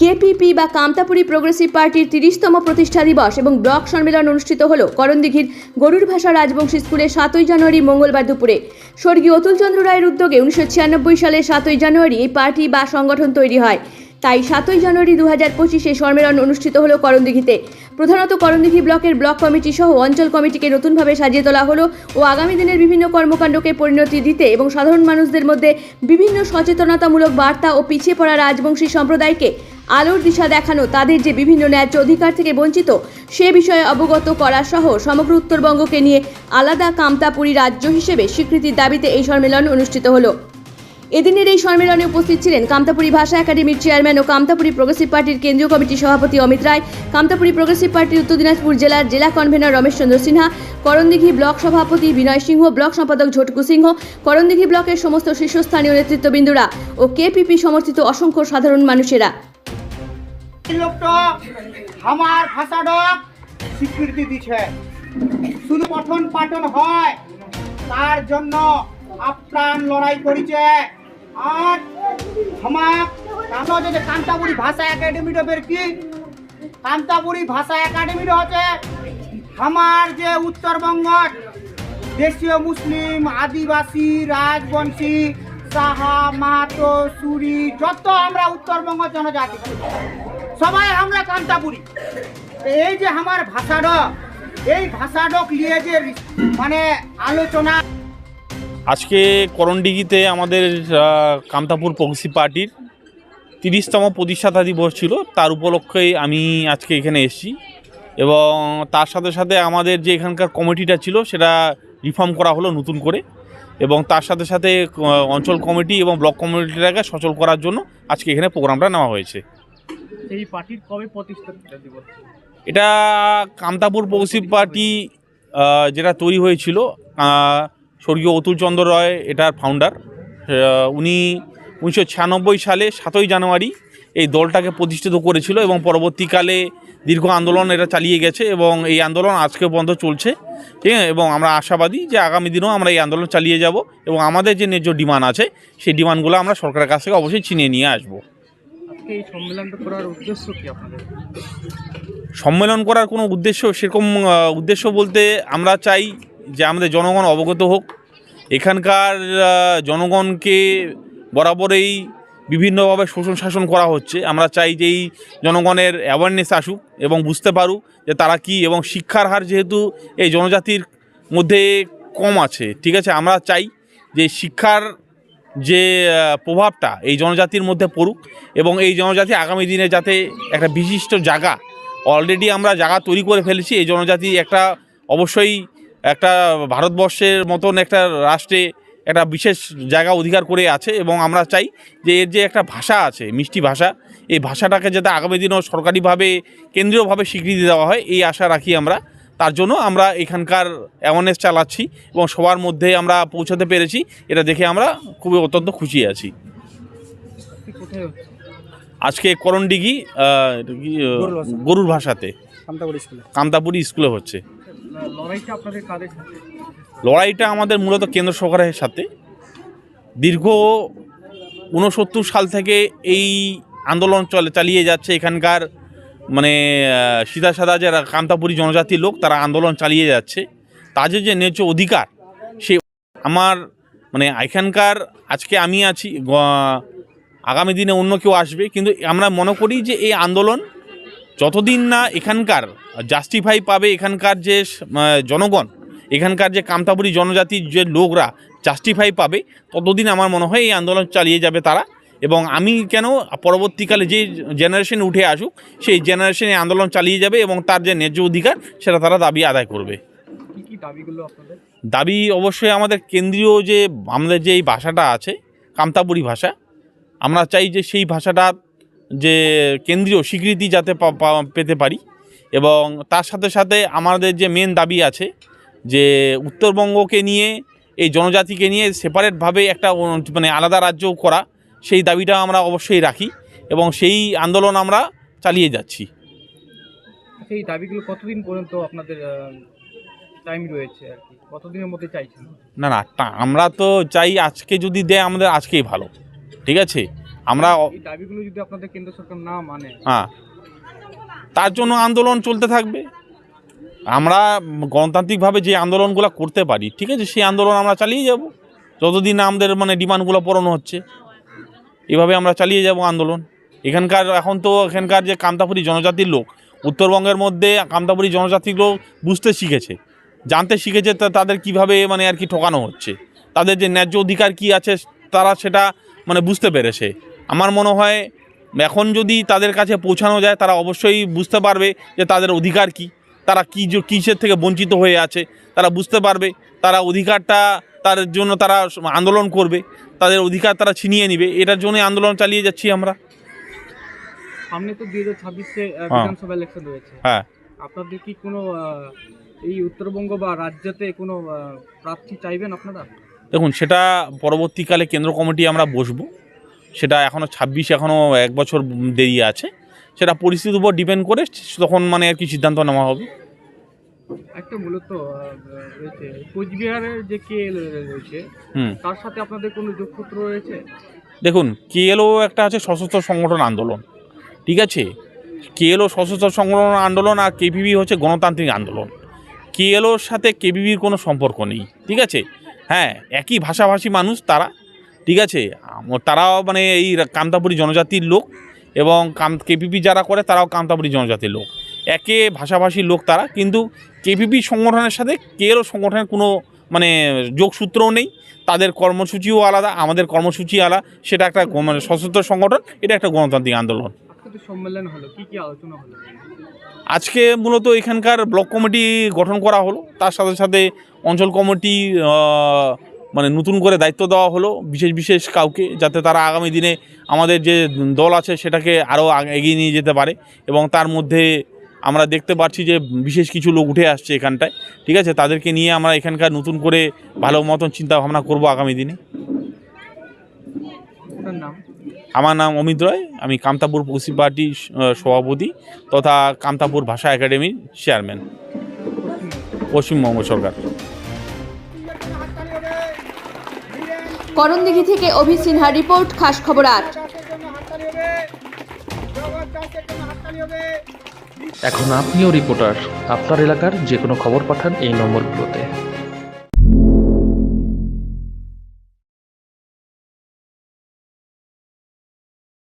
KPP বা Kamtapuri progressive পার্টির তিরিশতম প্রতিষ্ঠা দিবস এবং ব্লক সম্মেলন অনুষ্ঠিত হল করণদিঘির গরুর ভাষা রাজবংশী স্কুলে সাতই জানুয়ারি মঙ্গলবার দুপুরে। স্বর্গীয় অতুলচন্দ্র রায়ের উদ্যোগে উনিশশো ছিয়ানব্বই সালে সাতই জানুয়ারি এই পার্টি বা সংগঠন তৈরি হয়। তাই সাতই জানুয়ারি দু হাজার পঁচিশে সম্মেলন অনুষ্ঠিত হল করণদিঘিতে। প্রধানত করণদিঘি ব্লকের ব্লক কমিটি সহ অঞ্চল কমিটিকে নতুনভাবে সাজিয়ে তোলা হলো ও আগামী দিনের বিভিন্ন কর্মকাণ্ডকে পরিণতি দিতে এবং সাধারণ মানুষদের মধ্যে বিভিন্ন সচেতনতামূলক বার্তা ও পিছিয়ে পড়া রাজবংশী সম্প্রদায়কে আলোর দিশা দেখানো, তাদের যে বিভিন্ন ন্যায্য অধিকার থেকে বঞ্চিত, সে বিষয়ে অবগত করা সহ সমগ্র উত্তরবঙ্গকে নিয়ে আলাদা কামতাপুরী রাজ্য হিসেবে স্বীকৃতির দাবিতে এই সম্মেলন অনুষ্ঠিত হলো। এদিনের এই সম্মেলনে উপস্থিত ছিলেন কামতাপুরী ভাষা একাডেমির চেয়ারম্যান ও কামতাপুরী প্রগ্রেসিভ পার্টির কেন্দ্রীয় কমিটির সভাপতি অমিত রায়, কামতাপুরী প্রগ্রেসিভ পার্টির উত্তর দিনাজপুর জেলার জেলা কনভেনর রমেশ চন্দ্র সিনহা, করণদিঘি ব্লক সভাপতি বিনয় সিংহ, ব্লক সম্পাদক ঝটকু সিংহ, করণদিঘি ব্লকের সমস্ত শীর্ষস্থানীয় নেতৃত্ববৃন্দরা ও কেপিপি সমর্থিত অসংখ্য সাধারণ মানুষেরা। আমার তার জন্য আপ্রাণ লড়াই করিছে। আর আমার আমরা যে কান্তাপুরি ভাষা একাডেমিটা বের কি? কান্তাপুরি ভাষা একাডেমিটা হচ্ছে আমার যে উত্তরবঙ্গ, দেশীয় মুসলিম, আদিবাসী, রাজবংশী, সাহা, মাহাতো, সুরি, যত আমরা উত্তরবঙ্গ জনজাতি সবাই আমরা কান্তাপুরি এই যে আমার ভাষাডক, এই ভাষাডক নিয়ে যে মানে আলোচনা আজকে করণডিগিতে আমাদের কামতাপুর প্রগ্রেসিভ পার্টির তিরিশতম প্রতিষ্ঠাতা দিবস ছিল। তার উপলক্ষেই আমি আজকে এখানে এসেছি এবং তার সাথে সাথে আমাদের যে এখানকার কমিটিটা ছিল সেটা রিফর্ম করা হলো নতুন করে এবং তার সাথে সাথে অঞ্চল কমিটি এবং ব্লক কমিটিটাকে সচল করার জন্য আজকে এখানে প্রোগ্রামটা নেওয়া হয়েছে। এই পার্টির কবে প্রতিষ্ঠা দিবস এটা কামতাপুর প্রগ্রেসিভ পার্টি যেটা তৈরি হয়েছিল স্বর্গীয় অতুলচন্দ্র রয় এটার ফাউন্ডার উনি উনিশশো ছিয়ানব্বই সালে সাতই জানুয়ারি এই দলটাকে প্রতিষ্ঠিত করেছিল এবং পরবর্তীকালে দীর্ঘ আন্দোলন এটা চালিয়ে গেছে এবং এই আন্দোলন আজকে পর্যন্ত চলছে ঠিক আছে? এবং আমরা আশাবাদী যে আগামী দিনেও আমরা এই আন্দোলন চালিয়ে যাব এবং আমাদের যে ন্যায্য ডিমান্ড আছে সেই ডিমান্ডগুলো আমরা সরকারের কাছ থেকে অবশ্যই ছিনিয়ে নিয়ে আসব। আজকে এই সম্মেলনটা করার উদ্দেশ্য কি আপনাদের? সম্মেলন করার কোনো উদ্দেশ্য সেরকম উদ্দেশ্য বলতে আমরা চাই যে আমাদের জনগণ অবগত হোক, এখানকার জনগণকে বরাবরই বিভিন্নভাবে শোষণ শাসন করা হচ্ছে। আমরা চাই যে এই জনগণের অ্যাওয়ারনেস আসুক এবং বুঝতে পারুক যে তারা কি এবং শিক্ষার হার যেহেতু এই জনজাতির মধ্যে কম আছে, ঠিক আছে? আমরা চাই যে শিক্ষার যে প্রভাবটা এই জনজাতির মধ্যে পড়ুক এবং এই জনজাতি আগামী দিনে যাতে একটা বিশিষ্ট জায়গা অলরেডি আমরা জায়গা তৈরি করে ফেলেছি, এই জনজাতি একটা অবশ্যই একটা ভারতবর্ষের মতন একটা রাষ্ট্রে একটা বিশেষ জায়গা অধিকার করে আছে এবং আমরা চাই যে এর যে একটা ভাষা আছে মিষ্টি ভাষা এই ভাষাটাকে যাতে আগামী দিনেও সরকারিভাবে কেন্দ্রীয়ভাবে স্বীকৃতি দেওয়া হয় এই আশা রাখি আমরা। তার জন্য আমরা এখানকার অ্যাওয়ারনেস চালাচ্ছি এবং সবার মধ্যে আমরা পৌঁছাতে পেরেছি। এটা দেখে আমরা খুবই অত্যন্ত খুশি আছি। আজকে করণডিঘি গরুর ভাষাতে। কামতাপুরি স্কুলে হচ্ছে। লড়াইটা আমাদের মূলত কেন্দ্র সরকারের সাথে। দীর্ঘ ঊনসত্তর সাল থেকে এই আন্দোলন চলে, চালিয়ে যাচ্ছে এখানকার মানে সিধা সাদা যারা কামতাপুরি জনজাতির লোক, তারা আন্দোলন চালিয়ে যাচ্ছে। তাদের যে ন্যায্য অধিকার, সে আমার মানে এখানকার, আজকে আমি আছি আগামী দিনে অন্য কেউ আসবে, কিন্তু আমরা মনে করি যে এই আন্দোলন যতদিন না এখানকার জাস্টিফাই পাবে এখানকার যে জনগণ এখানকার যে কামতাপুরি জনজাতির যে লোকরা জাস্টিফাই পাবে ততদিন আমার মনে হয় এই আন্দোলন চালিয়ে যাবে তারা। এবং আমি কেন পরবর্তীকালে যে জেনারেশন উঠে আসুক সেই জেনারেশনে আন্দোলন চালিয়ে যাবে এবং তার যে ন্যায্য অধিকার সেটা তারা দাবি আদায় করবে। কি কি দাবিগুলো আপনাদের? দাবি অবশ্যই আমাদের কেন্দ্রীয় যে আমাদের যে এই ভাষাটা আছে কামতাপুরি ভাষা আমরা চাই যে সেই ভাষাটা যে কেন্দ্রীয় স্বীকৃতি যাতে পেতে পারি এবং তার সাথে সাথে আমাদের যে মেন দাবি আছে যে উত্তরবঙ্গকে নিয়ে এই জনজাতিকে নিয়ে সেপারেটভাবে একটা মানে আলাদা রাজ্য করা সেই দাবিটা আমরা অবশ্যই রাখি এবং সেই আন্দোলন আমরা চালিয়ে যাচ্ছি। আচ্ছা, এই দাবিগুলো কতদিন পর্যন্ত আপনাদের টাইম রয়েছে আর কি? কতদিনের মধ্যে চাইছেন? না না আমরা তো চাই আজকে যদি দেয় আমাদের আজকেই ভালো ঠিক আছে? আমরা দাবিগুলো যদি আপনাদের কেন্দ্র সরকার না মানে? হ্যাঁ। তার জন্য আন্দোলন চলতে থাকবে। আমরা গণতান্ত্রিকভাবে যে আন্দোলনগুলো করতে পারি ঠিক আছে সেই আন্দোলন আমরা চালিয়ে যাব। যতদিন না আমাদের মানে ডিমান্ডগুলো পূরণ হচ্ছে এভাবে আমরা চালিয়ে যাব আন্দোলন। এখানকার এখন তো এখানকার যে কামতাপুরি জনজাতির লোক উত্তরবঙ্গের মধ্যে কামতাপুরি জনজাতির লোক বুঝতে শিখেছে। জানতে শিখেছে তা তাদের কীভাবে মানে আর কি ঠকানো হচ্ছে। তাদের যে ন্যায্য অধিকার কি আছে তারা সেটা মানে বুঝতে পেরেছে। আমার মনে হয় এখন যদি তাদের কাছে পৌঁছানো যায় তারা অবশ্যই বুঝতে পারবে যে তাদের অধিকার কি তারা কী কিসের থেকে বঞ্চিত হয়ে আছে তারা বুঝতে পারবে তারা অধিকারটা তার জন্য তারা আন্দোলন করবে তাদের অধিকার তারা ছিনিয়ে নিবে এটার জন্য আন্দোলন চালিয়ে যাচ্ছি আমরা। সামনে তো দুই হাজার ছাব্বিশে হ্যাঁ। বিধানসভা ইলেকশন রয়েছে। হ্যাঁ। আপনাদের কি কোনো এই উত্তরবঙ্গ বা রাজ্যতে কোনো প্রার্থী চাইবেন আপনারা? দেখুন সেটা পরবর্তীকালে কেন্দ্র কমিটি আমরা বসবো। সেটা এখনও ছাব্বিশ এখনও এক বছর দেরি আছে। সেটা পরিস্থিতির উপর ডিপেন্ড করে তখন মানে আর কি সিদ্ধান্ত নেওয়া হবে। একটা মূলত কোচবিহারের যে কে রয়েছে তার সাথে আপনাদের কোনো যোগসূত্র রয়েছে? দেখুন কেএলও একটা আছে সশস্ত্র সংগঠন আন্দোলন ঠিক আছে? কেএলও সশস্ত্র সংগঠন আন্দোলন আর কেপিবি হচ্ছে গণতান্ত্রিক আন্দোলন। কেএলওর সাথে কেপিবির কোনো সম্পর্ক নেই ঠিক আছে? হ্যাঁ একই ভাষাভাষী মানুষ তারা ঠিক আছে? তারাও মানে এই কামতাপুরি জনজাতির লোক এবং কাম কেপিপি যারা করে তারাও কামতাপুরি জনজাতির লোক। একে ভাষাভাষীর লোক তারা, কিন্তু কেপিপি সংগঠনের সাথে কেএলও সংগঠনের কোনো মানে যোগসূত্রও নেই। তাদের কর্মসূচিও আলাদা, আমাদের কর্মসূচি আলাদা। সেটা একটা মানে সশস্ত্র সংগঠন, এটা একটা গণতান্ত্রিক আন্দোলন। আজকে মূলত এখানকার ব্লক কমিটি গঠন করা হলো। তার সাথে সাথে অঞ্চল কমিটি মানে নতুন করে দায়িত্ব দেওয়া হলো বিশেষ বিশেষ কাউকে যাতে তারা আগামী দিনে আমাদের যে দল আছে সেটাকে আরও এগিয়ে নিয়ে যেতে পারে এবং তার মধ্যে আমরা দেখতে পাচ্ছি যে বিশেষ কিছু লোক উঠে আসছে এখানটায় ঠিক আছে? তাদেরকে নিয়ে আমরা এখানকার নতুন করে ভালো মতন চিন্তা ভাবনা করব আগামী দিনে। আমার নাম অমিত রায় আমি কামতাপুর পশ্চিম পার্টির সভাপতি তথা কামতাপুর ভাষা একাডেমির চেয়ারম্যান। পশ্চিমবঙ্গ সরকার। করণদিঘি থেকে অভি সিনহা রিপোর্ট, খাস খবর আট। এখন আপনিও রিপোর্টার। আপনার এলাকার যে কোনো খবর পাঠান এই নম্বরগুলোতে।